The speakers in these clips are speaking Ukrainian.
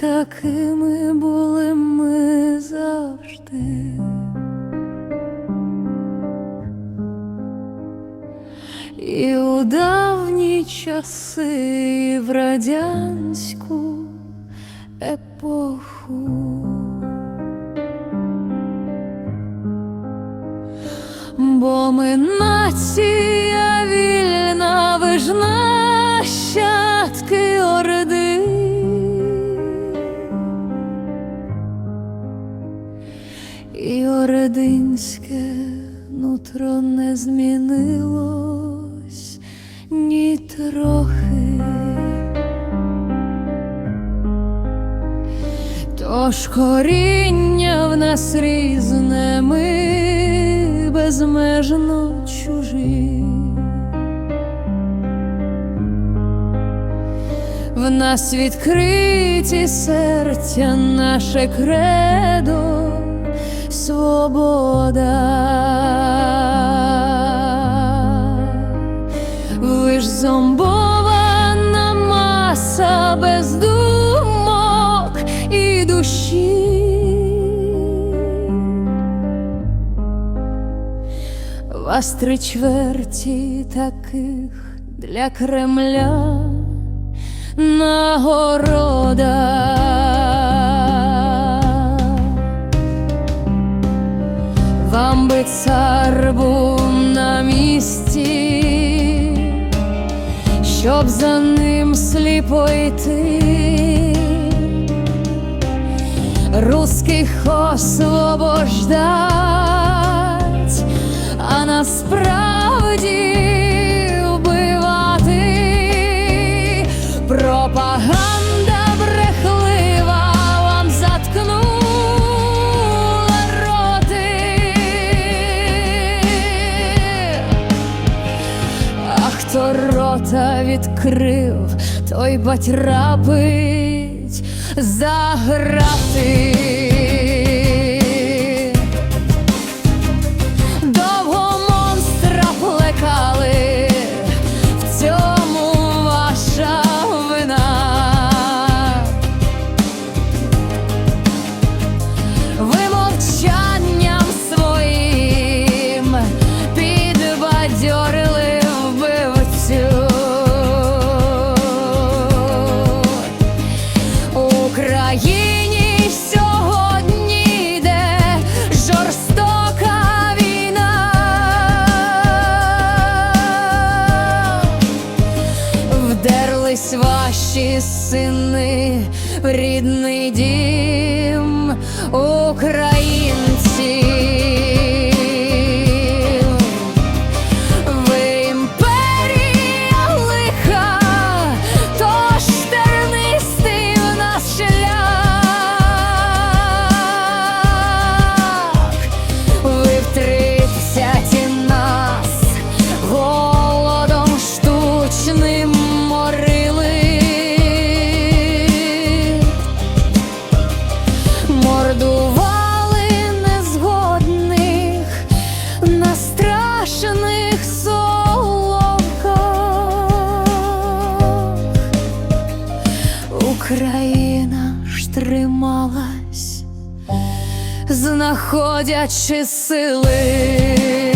такими були ми завжди. І у давні часи, і в радянську епоху. Бо ми нація вільна, ви ж нащадки орди. І ординське нутро не змінилось ні трохи. Тож коріння в нас різне, ми безмежно чужі. В нас відкриті серця, наше кредо, свобода. Ви ж зомбована маса без думок і душі. Вас три чверті таких для Кремля нагорода. Вам би цар був на місці, щоб за ним сліпо йти, русських освобождать, а насправді А хто рота відкрив, той бать рапить за Вдерлись ваші сини в рідний дім українців. Знаходячи сили.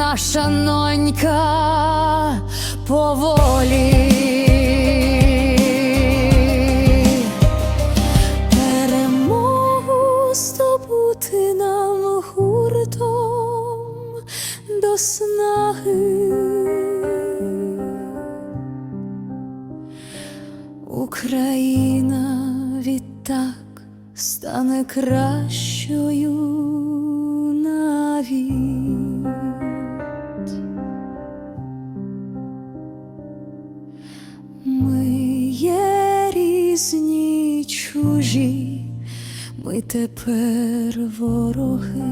Наша нонька поволі. Перемогу здобути нам гуртом до снаги. Україна відтак стане кращою навіть. Чужі, ми тепер вороги.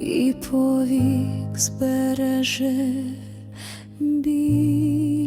І повік збереже біль.